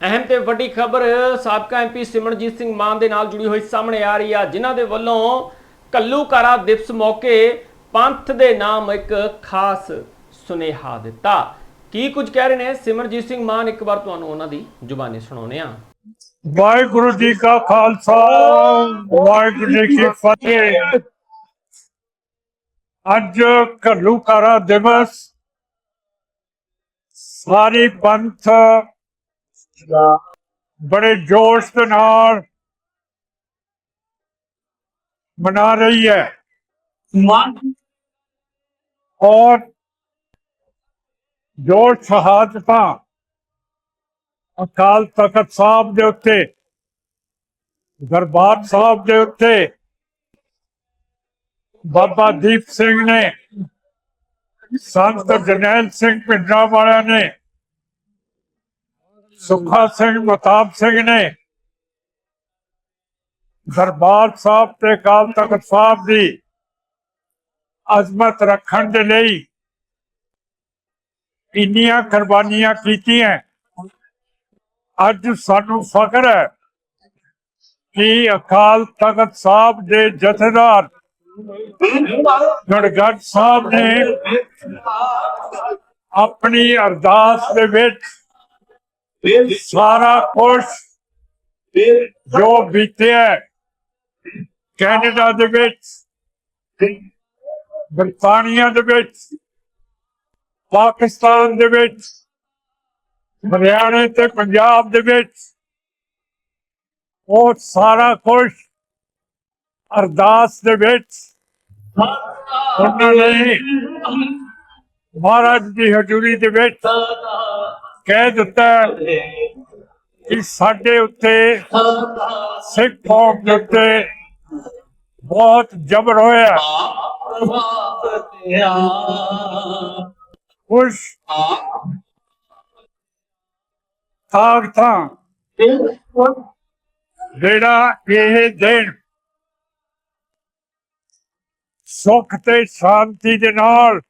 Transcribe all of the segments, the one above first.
ਅਹਿਮ ਤੇ ਵੱਡੀ ਖਬਰ, ਸਾਬਕਾ ਐਮਪੀ ਸਿਮਰਜੀਤ ਸਿੰਘ ਮਾਨ ਦੇ ਨਾਲ ਜੁੜੀ ਹੋਈ ਸਾਹਮਣੇ ਆ ਰਹੀ ਆ, ਜਿਨ੍ਹਾਂ ਦੇ ਵੱਲੋਂ ਕੱਲੂਕਾਰਾ ਦਿਵਸ ਮੌਕੇ ਪੰਥ ਦੇ ਨਾਮ ਇੱਕ ਖਾਸ ਸੁਨੇਹਾ ਦਿੱਤਾ। ਕੀ ਕੁਝ ਕਹਿ ਰਹੇ ਨੇ ਸਿਮਰਜੀਤ ਸਿੰਘ ਮਾਨ? ਇੱਕ ਵਾਰ ਤੁਹਾਨੂੰ ਉਹਨਾਂ ਦੀ ਜ਼ੁਬਾਨੀ ਸੁਣਾਉਂਦੇ ਆ ਵਾਹਿਗੁਰੂ ਜੀ ਕਾ ਖਾਲਸਾ, ਵਾਹਿਗੁਰੂ ਜੀ ਕੀ ਫਤਿਹ। ਅੱਜ ਘੱਲੂਕਾਰਾ ਦਿਵਸ, ਸਾਰੀ ਪੰਥ ਬੜੇ ਜੋਸ਼ ਦੇ ਨਾਲ ਮਨਾ ਰਹੀ ਹੈ ਔਰ ਜੋ ਸ਼ਹਾਦਤਾਂ ਅਕਾਲ ਤਖਤ ਸਾਹਿਬ ਦੇ ਉੱਤੇ ਦਰਬਾਰ ਸਾਹਿਬ ਦੇ ਉੱਤੇ ਬਾਬਾ ਦੀਪ ਸਿੰਘ ਨੇ ਸੰਤ ਜਰਨੈਲ ਸਿੰਘ ਪਿੰਡਰਾ ਵਾਲਿਆਂ ਨੇ ਸੁਖਾ ਸਿੰਘ ਮਤਾਬ ਸਿੰਘ ਨੇ ਦਰਬਾਰ ਸਾਹਿਬ ਤੇ ਅਕਾਲ ਤਖਤ ਸਾਹਿਬ ਦੀ ਅਜ਼ਮਤ ਰੱਖਣ ਦੇ ਲਈ ਇੰਨੀਆਂ ਕੁਰਬਾਨੀਆਂ ਕੀਤੀਆਂ। ਅੱਜ ਸਾਨੂੰ ਫਖਰ ਹੈ ਕਿ ਅਕਾਲ ਤਖਤ ਸਾਹਿਬ ਦੇ ਜਥੇਦਾਰ ਗੜਗੜ ਸਾਹਿਬ ਨੇ ਆਪਣੀ ਅਰਦਾਸ ਦੇ ਵਿੱਚ ਸਾਰਾ ਕੁਝ ਜੋ ਬੀਤਿਆ ਕੈਨੇਡਾ ਦੇ ਵਿੱਚ ਬਰਤਾਨੀਆ ਦੇ ਵਿੱਚ ਪਾਕਿਸਤਾਨ ਦੇ ਵਿੱਚ ਹਰਿਆਣੇ ਤੇ ਪੰਜਾਬ ਦੇ ਵਿੱਚ ਉਹ ਸਾਰਾ ਕੁਝ ਅਰਦਾਸ ਦੇ ਵਿੱਚ ਉਹਨਾਂ ਨੇ ਮਹਾਰਾਜ ਦੀ ਹਜ਼ੂਰੀ ਦੇ ਵਿੱਚ ਕਹਿ ਦਿੱਤਾ ਕਿ ਸਾਡੇ ਉੱਤੇ ਸਿੱਖ ਕੌਮ ਦੇ ਉੱਤੇ ਬਹੁਤ ਜ਼ਬਰ ਹੋਇਆ। ਕੁਛ ਤਾਕਤਾਂ ਜਿਹੜਾ ਇਹ ਦਿਨ ਸੁਖ ਤੇ ਸ਼ਾਂਤੀ ਦੇ ਨਾਲ,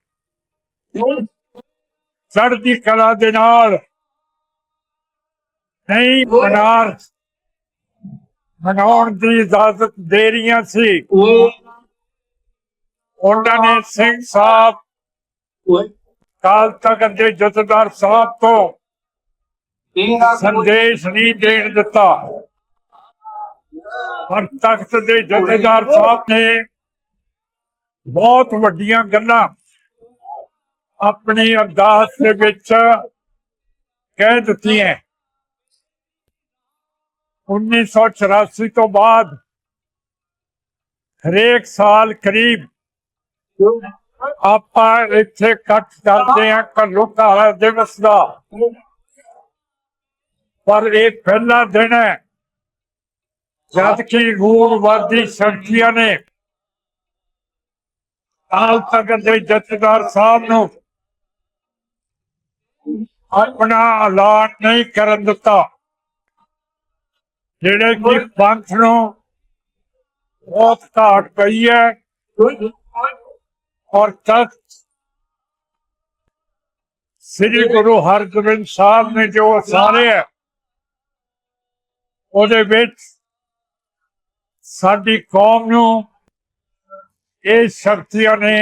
ਚੜ੍ਹਦੀ ਕਲਾ ਦੇ ਨਾਲ ਨਹੀਂ ਮਨਾਰ ਮਨਾਉਣ ਦੀ ਇਜਾਜ਼ਤ ਦੇ ਰਹੀਆਂ ਸੀ। ਉਹਨਾਂ ਨੇ ਸਿੰਘ ਸਾਹਿਬ ਕਾਲ ਤੱਕ ਦੇ ਜਥੇਦਾਰ ਸਾਹਿਬ ਤੋਂ ਸੰਦੇਸ਼ ਨਹੀਂ ਦੇਣ ਦਿੱਤਾ। ਪਰ ਤਖਤ ਦੇ ਜਥੇਦਾਰ ਸਾਹਿਬ ਨੇ ਬਹੁਤ ਵੱਡੀਆਂ ਗੱਲਾਂ ਆਪਣੀ ਅਰਦਾਸ ਦੇ ਵਿੱਚ ਕਹਿ ਦਿੱਤੀਆਂ। 1984 ਤੋਂ ਬਾਅਦ ਹਰੇਕ ਸਾਲ ਕਰੀਬ ਆਪਾਂ ਇੱਥੇ ਕੱਟ ਕਰਦੇ ਹਾਂ ਘੱਲੂਘਾਰਾ ਦਿਵਸ ਦਾ। ਪਰ ਇਹ ਪਹਿਲਾ ਦਿਨ ਹੈ, ਜਦ ਕਿ ਰੂੜਵਾਦੀ ਸ਼ਕਤੀਆਂ ਨੇ ਕਾਲ ਤਖਤ ਦੇ ਜਥੇਦਾਰ ਸਾਹਿਬ ਨੂੰ ਆਪਣਾ ਐਲਾਨ ਨਹੀਂ ਕਰਨ ਦਿੱਤਾ। ਜਿਹੜੇ ਕਿ ਪੰਥ ਨੂੰ ਬਹੁਤ ਘਾਟ ਪਈ ਹੈ ਔਰ ਤਖਤ ਸ੍ਰੀ ਗੁਰੂ ਹਰਗੋਬਿੰਦ ਸਾਹਿਬ ਨੇ ਜੋ ਸਾਰੇ ਹੈ, ਉਹਦੇ ਵਿੱਚ ਸਾਡੀ ਕੌਮ ਨੂੰ ਇਹ ਸ਼ਕਤੀਆਂ ਨੇ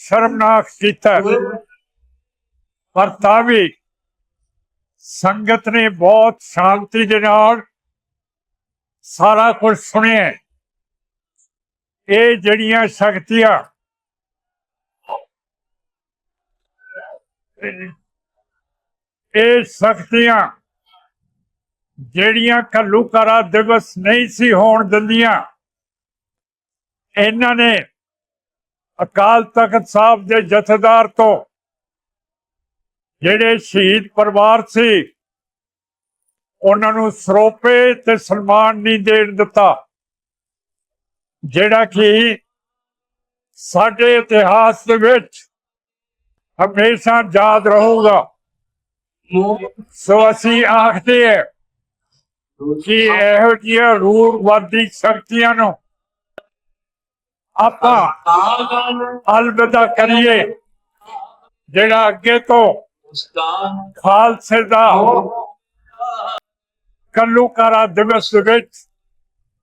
ਸ਼ਰਮਨਾਕ ਕੀਤਾ ਪਰ ਤਾਂ ਵੀ ਸੰਗਤ ਨੇ ਬਹੁਤ ਸ਼ਾਂਤੀ ਦੇ ਨਾਲ ਸਾਰਾ ਕੁਝ ਸੁਣਿਆ। ਇਹ ਜਿਹੜੀਆਂ ਸ਼ਕਤੀਆਂ ਇਹ ਸ਼ਕਤੀਆਂ ਜਿਹੜੀਆਂ ਘੱਲੂਘਾਰਾ ਦਿਵਸ ਨਹੀਂ ਸੀ ਹੋਣ ਦਿੰਦੀਆਂ, ਇਹਨਾਂ ਨੇ ਅਕਾਲ ਤਖਤ ਸਾਹਿਬ ਦੇ ਜਥੇਦਾਰ ਤੋਂ ਜਿਹੜੇ ਸ਼ਹੀਦ ਪਰਿਵਾਰ ਸੀ ਉਹਨਾਂ ਨੂੰ ਸਰੋਪੇ ਤੇ ਸਨਮਾਨ ਨਹੀਂ ਦੇਣ ਦਿੱਤਾ। ਜਿਹੜਾ ਕਿ ਸਾਡੇ ਇਤਿਹਾਸ ਦੇ ਵਿੱਚ ਹਮੇਸ਼ਾ ਯਾਦ ਰਹੂਗਾ। ਸੋ ਅਸੀਂ ਆਖਦੇ ਹਾਂ ਕਿ ਇਹੋ ਜਿਹੀਆਂ ਰੂੜਵਾਦੀ ਸ਼ਕਤੀਆਂ ਨੂੰ ਆਪਾਂ ਅਲਵਿਦਾ ਕਰੀਏ ਜਿਹੜਾ ਅੱਗੇ ਤੋਂ ਖਾਲਸੇ ਦਾ ਕੱਲੂਕਾਰਾ ਦਿਵਸ ਵਿੱਚ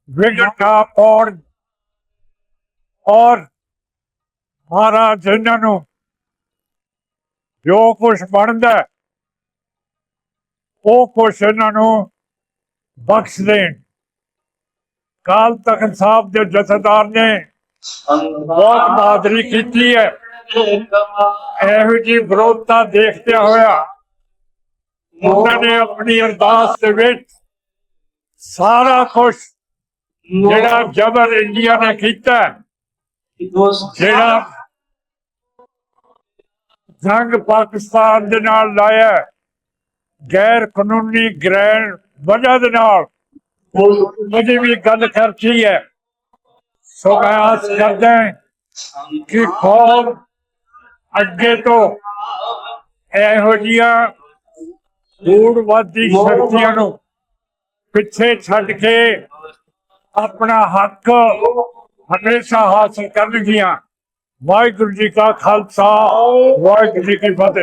ਵਿਗਟਾ ਪਾਉਣ ਔਰ ਮਹਾਰਾਜ ਇਹਨਾਂ ਨੂੰ ਜੋ ਕੁਛ ਬਣਦਾ ਉਹ ਕੁਛ ਇਹਨਾਂ ਨੂੰ ਬਖਸ਼ ਦੇਣ। ਕਾਲ ਤਖਤ ਸਾਹਿਬ ਦੇ ਜਥੇਦਾਰ ਨੇ ਬਹੁਤ ਬਹਾਦਰੀ ਕੀਤੀ ਹੈ। ਇਹੋ ਜੀ ਵਿਰੋਧਤਾ ਦੇਖਦਿਆਂ ਹੋਇਆ ਉਹਨਾਂ ਨੇ ਆਪਣੀ ਅਰਦਾਸ ਦੇ ਵਿੱਚ ਸਾਰਾ ਕੁਛ ਜਿਹੜਾ ਜਬਰ ਇੰਡੀਆ ਨੇ ਕੀਤਾ ਜਿਹੜਾ ਜੰਗ ਪਾਕਿਸਤਾਨ ਦੇ ਨਾਲ ਲਾਇਆ ਗੈਰ ਕਾਨੂੰਨੀ ਗ੍ਰੈਂਡ ਵਜ੍ਹਾ ਦੇ ਨਾਲ ਉਹਦੀ ਵੀ ਗੱਲ ਕਰਤੀ ਹੈ। ਸੋ ਮੈਂ ਆਸ ਕਰਦਾ ਕਿ ਕੌਮ ਅੱਗੇ ਤੋਂ ਇਹੋ ਜਿਹੀਆਂ ਗੂੜਵਾਦੀ ਸ਼ਕਤੀਆਂ ਨੂੰ ਪਿੱਛੇ ਛੱਡ ਕੇ ਆਪਣਾ ਹੱਕ ਹਮੇਸ਼ਾ ਹਾਸਲ ਕਰਨਗੀਆਂ। ਵਾਹਿਗੁਰੂ ਜੀ ਕਾ ਖਾਲਸਾ ਵਾਹਿਗੁਰੂ ਜੀ ਕੀ ਫਤਿਹ।